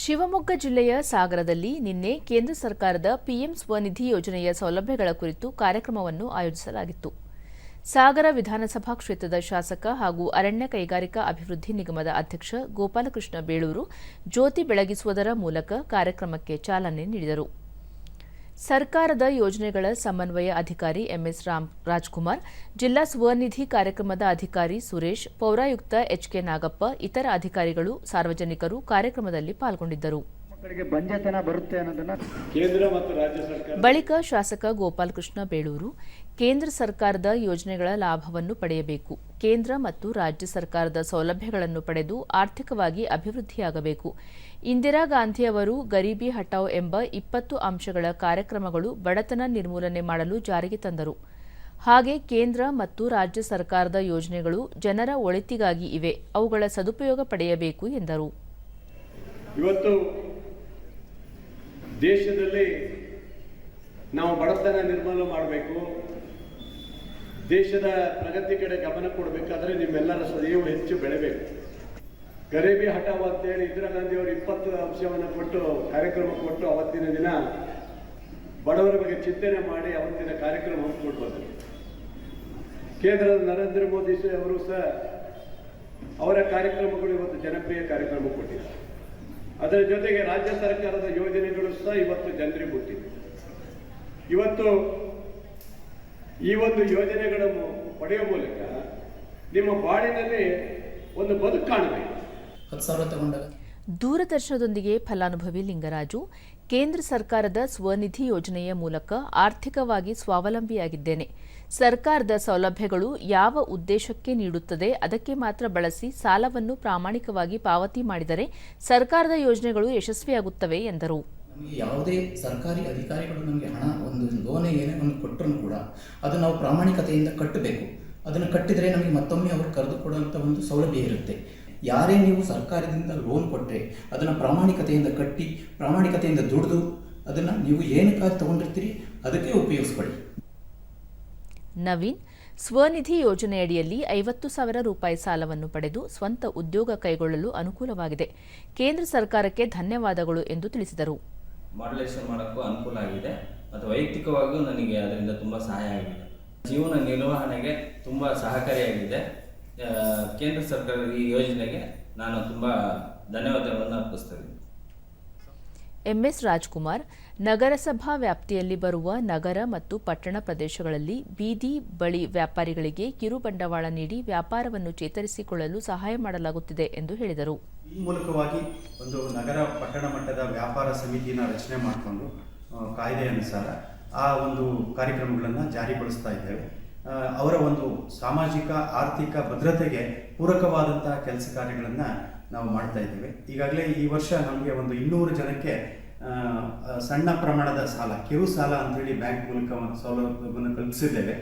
ಶಿವಮೊಗ್ಗ ಜಿಲ್ಲೆಯ ಸಾಗರದಲ್ಲಿ ನಿನ್ನೆ ಕೇಂದ್ರ ಸರ್ಕಾರದ ಪಿಎಂ ಸ್ವನಿಧಿ ಯೋಜನೆಯ ಸೌಲಭ್ಯಗಳ ಕುರಿತು ಕಾರ್ಯಕ್ರಮವನ್ನು ಆಯೋಜಿಸಲಾಗಿತ್ತು. ಸಾಗರ ವಿಧಾನಸಭಾ ಕ್ಷೇತ್ರದ ಶಾಸಕ ಹಾಗೂ ಅರಣ್ಯ ಕೈಗಾರಿಕಾ ಅಭಿವೃದ್ಧಿ ನಿಗಮದ ಅಧ್ಯಕ್ಷ ಗೋಪಾಲಕೃಷ್ಣ ಬೇಳೂರು ಜ್ಯೋತಿ ಬೆಳಗಿಸುವುದರ ಮೂಲಕ ಕಾರ್ಯಕ್ರಮಕ್ಕೆ ಚಾಲನೆ ನೀಡಿದರು. ಸರ್ಕಾರದ ಯೋಜನೆಗಳ ಸಮನ್ವಯ ಅಧಿಕಾರಿ ಎಂಎಸ್ ರಾಮ್ ರಾಜ್ಕುಮಾರ್ ಜಿಲ್ಲಾ ಸ್ವನಿಧಿ ಕಾರ್ಯಕ್ರಮದ ಅಧಿಕಾರಿ ಸುರೇಶ್ ಪೌರಾಯುಕ್ತ ಎಚ್ಕೆ ನಾಗಪ್ಪ ಇತರ ಅಧಿಕಾರಿಗಳು ಸಾರ್ವಜನಿಕರು ಕಾರ್ಯಕ್ರಮದಲ್ಲಿ ಪಾಲ್ಗೊಂಡಿದ್ದರು. ಮಕ್ಕಳಿಗೆ ಬಂಜೆತನ ಬರುತ್ತೆ ಅನ್ನೋದನ್ನ ಕೇಂದ್ರ ಮತ್ತು ರಾಜ್ಯ ಸರ್ಕಾರ ಬಳಿಕ ಶಾಸಕ ಗೋಪಾಲಕೃಷ್ಣ ಬೇಳೂರು ಕೇಂದ್ರ ಸರ್ಕಾರದ ಯೋಜನೆಗಳ ಲಾಭವನ್ನು ಪಡೆಯಬೇಕು. ಕೇಂದ್ರ ಮತ್ತು ರಾಜ್ಯ ಸರ್ಕಾರದ ಸೌಲಭ್ಯಗಳನ್ನು ಪಡೆದು ಆರ್ಥಿಕವಾಗಿ ಅಭಿವೃದ್ಧಿಯಾಗಬೇಕು. ಇಂದಿರಾ ಗಾಂಧಿಯವರು ಗರೀಬಿ ಹಟಾವ್ ಎಂಬ ಇಪ್ಪತ್ತು ಅಂಶಗಳ ಕಾರ್ಯಕ್ರಮಗಳು ಬಡತನ ನಿರ್ಮೂಲನೆ ಮಾಡಲು ಜಾರಿಗೆ ತಂದರು. ಹಾಗೆ ಕೇಂದ್ರ ಮತ್ತು ರಾಜ್ಯ ಸರ್ಕಾರದ ಯೋಜನೆಗಳು ಜನರ ಒಳಿತಿಗಾಗಿ ಇವೆ, ಅವುಗಳ ಸದುಪಯೋಗ ಪಡೆಯಬೇಕು ಎಂದರು. ಇವತ್ತು ದೇಶದಲ್ಲಿ ನಾವು ಬಡತನ ನಿರ್ಮೂಲನೆ ಮಾಡಬೇಕು. ದೇಶದ ಪ್ರಗತಿ ಕಡೆ ಗಮನ ಕೊಡಬೇಕಾದ್ರೆ ನಿಮ್ಮೆಲ್ಲರ ಸದಯವು ಹೆಚ್ಚು ಬೆಳೆಬೇಕು. ಗರೀಬಿ ಹಠಾವ್ ಅಂತೇಳಿ ಇಂದಿರಾ ಗಾಂಧಿ ಅವರು ಇಪ್ಪತ್ತು ಅಂಶವನ್ನು ಕೊಟ್ಟು, ಕಾರ್ಯಕ್ರಮ ಕೊಟ್ಟು ಅವತ್ತಿನ ದಿನ ಬಡವರ ಬಗ್ಗೆ ಚಿಂತನೆ ಮಾಡಿ ಅವತ್ತಿನ ಕಾರ್ಯಕ್ರಮ ಹಮ್ಮಿಕೊಂಡು ಬಂದರು ಕೇಂದ್ರದ ನರೇಂದ್ರ ಮೋದಿ ಅವರು ಸಹ ಅವರ ಕಾರ್ಯಕ್ರಮಗಳು ಇವತ್ತು ಜನಪ್ರಿಯ ಕಾರ್ಯಕ್ರಮ ಕೊಟ್ಟಿದ್ದಾರೆ ಅದರ ಜೊತೆಗೆ ರಾಜ್ಯ ಸರ್ಕಾರದ ಯೋಜನೆಗಳು ಸಹ ಇವತ್ತು ಜನರಿಗೆ ಮುಟ್ಟಿದೆ ಇವತ್ತು ಈ ಒಂದು ಯೋಜನೆಗಳನ್ನು ಪಡೆಯುವ ಮೂಲಕ ನಿಮ್ಮ ಬಾಳಿನಲ್ಲಿ ಒಂದು ಬದುಕು ಕಾಣಬೇಕು. ದೂರದರ್ಶನದೊಂದಿಗೆ ಫಲಾನುಭವಿ ಲಿಂಗರಾಜು ಕೇಂದ್ರ ಸರ್ಕಾರದ ಸ್ವನಿಧಿ ಯೋಜನೆಯ ಮೂಲಕ ಆರ್ಥಿಕವಾಗಿ ಸ್ವಾವಲಂಬಿಯಾಗಿದ್ದೇನೆ. ಸರ್ಕಾರದ ಸೌಲಭ್ಯಗಳು ಯಾವ ಉದ್ದೇಶಕ್ಕೆ ನೀಡುತ್ತದೆ ಅದಕ್ಕೆ ಮಾತ್ರ ಬಳಸಿ ಸಾಲವನ್ನು ಪ್ರಾಮಾಣಿಕವಾಗಿ ಪಾವತಿ ಮಾಡಿದರೆ ಸರ್ಕಾರದ ಯೋಜನೆಗಳು ಯಶಸ್ವಿಯಾಗುತ್ತವೆ ಎಂದರು. ಯಾವುದೇ ಸರ್ಕಾರಿ ಅಧಿಕಾರಿಗಳು ನಮಗೆ ಹಣ, ಒಂದು ಲೋನ್ ಏನೇ ಒಂದು ಕೊಟ್ಟರು ಕೂಡ ಅದು ನಾವು ಪ್ರಾಮಾಣಿಕತೆಯಿಂದ ಕಟ್ಟಬೇಕು. ಅದನ್ನು ಕಟ್ಟಿದರೆ ನಮಗೆ ಮತ್ತೊಮ್ಮೆ ಅವರು ಕರೆದು ಕೊಡುವಂಥ ಒಂದು ಸೌಲಭ್ಯ ಇರುತ್ತೆ. ಯಾರೇ ನೀವು ಸರ್ಕಾರದಿಂದ ಲೋನ್ ಕೊಟ್ಟರೆ ಅದನ್ನು ಪ್ರಾಮಾಣಿಕತೆಯಿಂದ ಕಟ್ಟಿ, ಪ್ರಾಮಾಣಿಕತೆಯಿಂದ ದುಡಿದು ಅದನ್ನು ನೀವು ಏನಕ್ಕಾಗಿ ತಗೊಂಡಿರ್ತೀರಿ ಅದಕ್ಕೆ ಉಪಯೋಗಿಸ್ಕೊಳ್ಳಿ. ನವೀನ್, ಸ್ವನಿಧಿ ಯೋಜನೆಯಡಿಯಲ್ಲಿ ಐವತ್ತು ಸಾವಿರ ರೂಪಾಯಿ ಸಾಲವನ್ನು ಪಡೆದು ಸ್ವಂತ ಉದ್ಯೋಗ ಕೈಗೊಳ್ಳಲು ಅನುಕೂಲವಾಗಿದೆ. ಕೇಂದ್ರ ಸರ್ಕಾರಕ್ಕೆ ಧನ್ಯವಾದಗಳು ಎಂದು ತಿಳಿಸಿದರು. ಮಾಡಲೇಷನ್ ಮಾಡೋಕ್ಕೂ ಅನುಕೂಲ ಆಗಿದೆ. ಮತ್ತು ವೈಯಕ್ತಿಕವಾಗಿಯೂ ನನಗೆ ಅದರಿಂದ ತುಂಬ ಸಹಾಯ ಆಗಿದೆ. ಜೀವನ ನಿರ್ವಹಣೆಗೆ ತುಂಬ ಸಹಕಾರಿಯಾಗಿದೆ. ಕೇಂದ್ರ ಸರ್ಕಾರದ ಈ ಯೋಜನೆಗೆ ನಾನು ತುಂಬ ಧನ್ಯವಾದಗಳನ್ನು ಅರ್ಪಿಸ್ತೇನೆ ಎಂಎಸ್ ರಾಜ್ಕುಮಾರ್ ನಗರಸಭಾ ವ್ಯಾಪ್ತಿಯಲ್ಲಿ ಬರುವ ನಗರ ಮತ್ತು ಪಟ್ಟಣ ಪ್ರದೇಶಗಳಲ್ಲಿ ಬೀದಿ ಬಳಿ ವ್ಯಾಪಾರಿಗಳಿಗೆ ಕಿರು ಬಂಡವಾಳ ನೀಡಿ ವ್ಯಾಪಾರವನ್ನು ಚೇತರಿಸಿಕೊಳ್ಳಲು ಸಹಾಯ ಮಾಡಲಾಗುತ್ತಿದೆ ಎಂದು ಹೇಳಿದರು. ಈ ಮೂಲಕವಾಗಿ ಒಂದು ನಗರ ಪಟ್ಟಣ ಮಟ್ಟದ ವ್ಯಾಪಾರ ಸಮಿತಿಯನ್ನು ರಚನೆ ಮಾಡಿಕೊಂಡು ಕಾಯ್ದೆ ಅನುಸಾರ ಆ ಒಂದು ಕಾರ್ಯಕ್ರಮಗಳನ್ನು ಜಾರಿಗೊಳಿಸ್ತಾ ಇದ್ದೇವೆ. ಅವರ ಒಂದು ಸಾಮಾಜಿಕ, ಆರ್ಥಿಕ ಭದ್ರತೆಗೆ ಪೂರಕವಾದಂತಹ ಕೆಲಸ ಕಾರ್ಯಗಳನ್ನು ನಾವು ಮಾಡ್ತಾ ಇದ್ದೇವೆ. ಈಗಾಗಲೇ ಈ ವರ್ಷ ನಮಗೆ ಒಂದು ಇನ್ನೂರು ಜನಕ್ಕೆ ಸಣ್ಣ ಪ್ರಮಾಣದ ಸಾಲ ಕಿರು ಸಾಲ ಅಂತೇಳಿ ಬ್ಯಾಂಕ್ ಮೂಲಕ ಒಂದು ಸೌಲಭ್ಯವನ್ನು ಕಲ್ಪಿಸಿದ್ದೇವೆ.